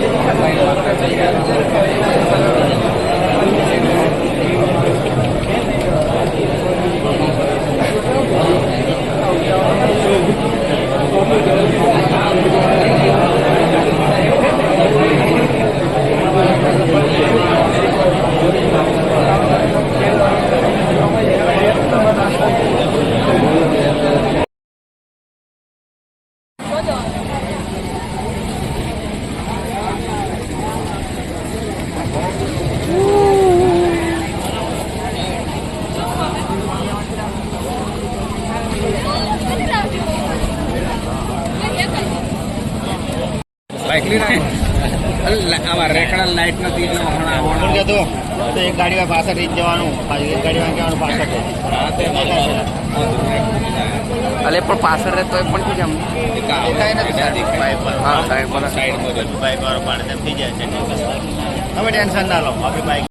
Gracias. બાઇકલી ના આવા રેકડા light નથી એટલે હમણાં પણ તો? એક ગાડીમાં પાછળ રહી જ જવાનું એક ગાડીમાં કહેવાનું પાછળ રહે. અલે પણ પાછળ રહેતો હોય પણ કેમ? સાઈડ પર તેમ થઈ જાય છે. હવે ટેન્શન ના લો. આપણી બાઇક